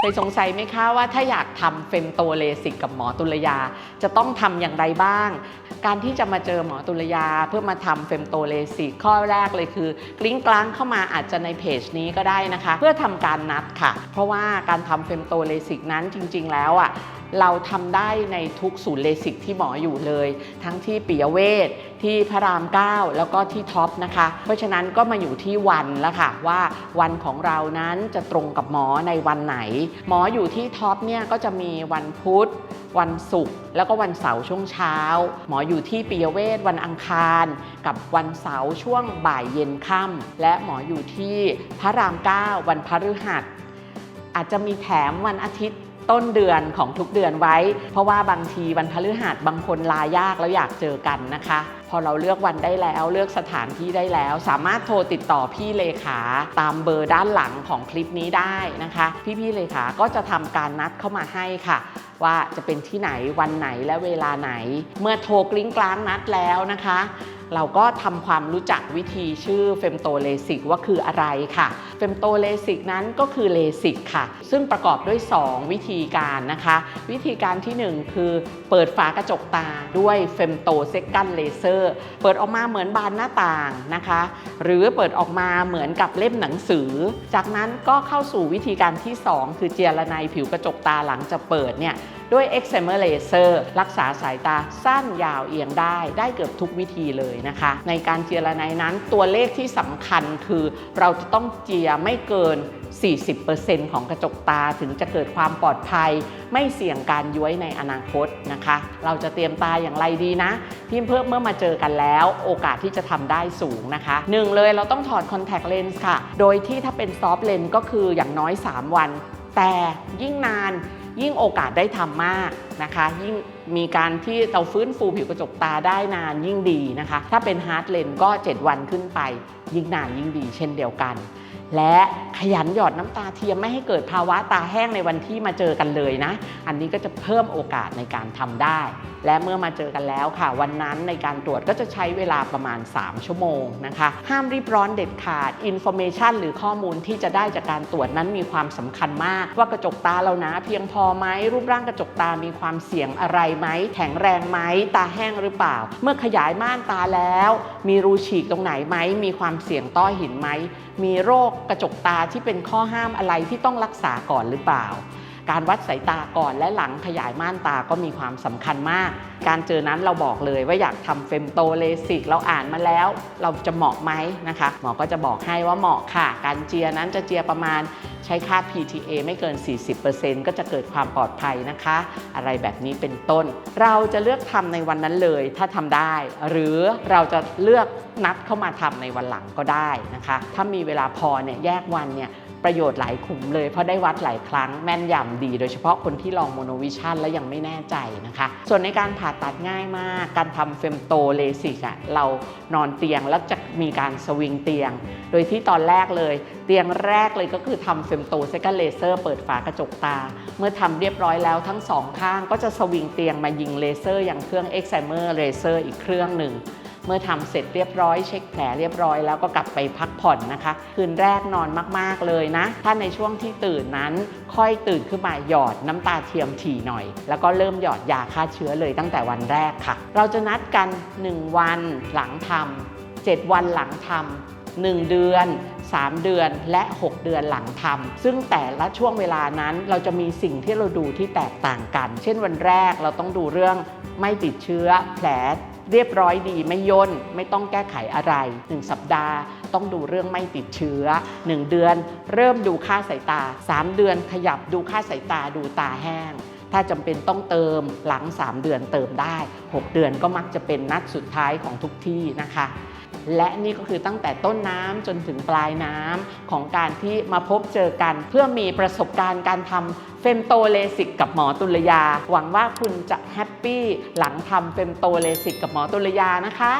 เคยสงสัยไหมคะว่าถ้าอยากทำเฟมโตเลสิกกับหมอตุลยา จะต้องทำอย่างไรบ้าง การที่จะมาเจอหมอตุลยาเพื่อมาทำเฟมโตเลสิกข้อแรกเลยคือกลิ้งกลางเข้ามาอาจจะในเพจนี้ก็ได้นะคะ เพื่อทำการนัดค่ะ เพราะว่าการทำเฟมโตเลสิกนั้นจริง ๆ แล้วอะ เราทำได้ในทุกศูนย์เลสิกที่หมออยู่เลย ทั้งที่ปิยเวชที่พระราม 9 แล้วก็ที่ท็อปนะคะ เพราะฉะนั้นก็มาอยู่ที่วันแล้วค่ะว่าวันของเรานั้นจะตรงกับหมอในวันไหน หมออยู่ที่ท็อปเนี่ยก็จะมีวันพุธ วันศุกร์แล้วก็วันเสาร์ช่วงเช้า หมออยู่ที่ปิยเวศวันอังคารกับวันเสาร์ช่วงบ่ายเย็นค่ำและหมออยู่ที่พระราม 9 วันพฤหัสอาจจะมีแถมวันอาทิตย์ ต้นเดือนของทุกเดือนไว้ เพราะว่าบางทีวันพฤหัสบางคนลายากแล้วอยากเจอกันนะคะ พอเราเลือกวันได้แล้วเลือกสถานที่ได้แล้ว สามารถโทรติดต่อพี่เลขาตามเบอร์ด้านหลังของคลิปนี้ได้นะคะ พี่พี่ๆเลขาก็จะทำการนัดเข้ามาให้ค่ะว่าจะเป็นที่ไหนวันไหนและเวลาไหน เมื่อโทรกลิ้งกลางนัดแล้วนะคะ เราก็ทำความรู้จักวิธีชื่อเฟมโตเลสิกว่าคืออะไรค่ะเฟมโตเลสิกนั้นก็คือเลสิกค่ะ ซึ่งประกอบด้วย 2 วิธีการนะคะ วิธีการทีหนึ่1 คือเปิดฝากระจกตาด้วยเฟมโตเซกันเลเซอร์เปิดออกมาเหมือนบานหน้าต่างนะคะ หรือเปิดออกมาเหมือนกับเล่มหนังสือ จากนั้นก็เข้าสู่วิธีการที่ 2 คือเจียรไนผิวกระจกตาหลังจะเปิดเนี่ย ด้วย e x c e m e r Laser รักษาสายตาสั้นยาวเอียงได้ ได้เกือบทุกวิธีเลยนะคะ ในการเจียระไนนั้นตัวเลขที่สำคัญคือเราจะต้องเจียไม่เกิน 40%ของกระจกตาถึงจะเกิดความปลอดภัย ไม่เสี่ยงการย้วยในอนาคตนะคะ เราจะเตรียมตาอย่างไรดีนะ ที่เพิ่มเมื่อมาเจอกันแล้ว โอกาสที่จะทำได้สูงนะคะหนึ่งเลยเราต้องถอดคอนแทคเลนส์ค่ะ โดยที่ถ้าเป็นซอฟเลนก็คืออย่างน้อย 3 วัน แต่ยิ่งนาน ยิ่งโอกาสได้ทำมากนะคะ ยิ่งมีการที่เราฟื้นฟูผิวกระจกตาได้นานยิ่งดีนะคะ ถ้าเป็นฮาร์ดเลนก็ 7 วันขึ้นไป ยิ่งนานยิ่งดีเช่นเดียวกัน และขยันหยอดน้ำตาเทียมไม่ให้เกิดภาวะตาแห้งในวันที่มาเจอกันเลยนะ อันนี้ก็จะเพิ่มโอกาสในการทำได้ และเมื่อมาเจอกันแล้วค่ะ วันนั้นในการตรวจก็จะใช้เวลาประมาณ 3 ชั่วโมงนะคะ ห้ามรีบร้อนเด็ดขาดอินโฟเมชันหรือข้อมูลที่จะได้จากการตรวจนั้นมีความสำคัญมาก ว่ากระจกตาเรานะ เพียงพอไหมรูปร่างกระจกตามีความเสี่ยงอะไรไหมแข็งแรงไหมตาแห้งหรือเปล่า เมื่อขยายม่านตาแล้ว มีรูฉีกตรงไหนไหมมีความเสี่ยงต้อหินไหมมีโรคกระจกตาที่เป็นข้อห้ามอะไรที่ต้องรักษาก่อนหรือเปล่า การวัดสายตาก่อนและหลังขยายม่านตาก็มีความสำคัญมาก การเจอนั้นเราบอกเลยว่าอยากทำเฟมโตเลสิกเราอ่านมาแล้ว เราจะเหมาะไหมนะคะหมอก็จะบอกให้ว่าเหมาะค่ะ การเจียนั้นจะเจียประมาณ ใช้ค่า PTA ไม่เกิน 40%ก็จะเกิดความปลอดภัยนะคะ อะไรแบบนี้เป็นต้น เราจะเลือกทำในวันนั้นเลยถ้าทำได้ หรือเราจะเลือกนัดเข้ามาทำในวันหลังก็ได้นะคะ ถ้ามีเวลาพอเนี่ยแยกวันเนี่ย ประโยชน์หลายขุมเลยเพราะได้วัดหลายครั้งแม่นยำดี โดยเฉพาะคนที่ลองโมโนวิชันแล้วยังไม่แน่ใจนะคะ ส่วนในการผ่าตัดง่ายมาก การทำเฟมโตเลสิกอะเรานอนเตียงแล้วจะมีการสวิงเตียง โดยที่ตอนแรกเลย เตียงแรกเลยก็คือทำเฟมโตเซกันเลเซอร์เปิดฝากระจกตา เมื่อทำเรียบร้อยแล้วทั้งสองข้างก็จะสวิงเตียงมายิงเลเซอร์อย่างเครื่อง e x a m e r Laser อีกเครื่องหนึ่ง เมื่อทำเสร็จเรียบร้อยเช็คแผลเรียบร้อยแล้วก็กลับไปพักผ่อนนะคะ คืนแรกนอนมากๆเลยนะ ถ้าในช่วงที่ตื่นนั้น ค่อยตื่นขึ้นมาหยอดน้ำตาเทียมถี่หน่อย แล้วก็เริ่มหยอดยาฆ่าเชื้อเลยตั้งแต่วันแรกค่ะ เราจะนัดกัน 1 วันหลังทำ7วันหลังทำ1เดือน 3 เดือนและ 6 เดือนหลังทำซึ่งแต่ละช่วงเวลานั้นเราจะมีสิ่งที่เราดูที่แตกต่างกัน เช่นวันแรกเราต้องดูเรื่องไม่ติดเชื้อแผล เรียบร้อยดีไม่ย่นไม่ต้องแก้ไขอะไร 1 สัปดาห์ต้องดูเรื่องไม่ติดเชื้อ 1 เดือน เริ่มดูค่าสายตา 3 เดือนขยับดูค่าสายตาดูตาแห้ง ถ้าจำเป็นต้องเติมหลัง 3 เดือนเติมได้ 6 เดือนก็มักจะเป็นนัดสุดท้ายของทุกที่นะคะ และนี่ก็คือตั้งแต่ต้นน้ำจนถึงปลายน้ำของการที่มาพบเจอกัน เพื่อมีประสบการณ์การทำเฟมโตเลสิกกับหมอตุลยา หวังว่าคุณจะแฮปปี้หลังทำเฟมโตเลสิกกับหมอตุลยานะคะ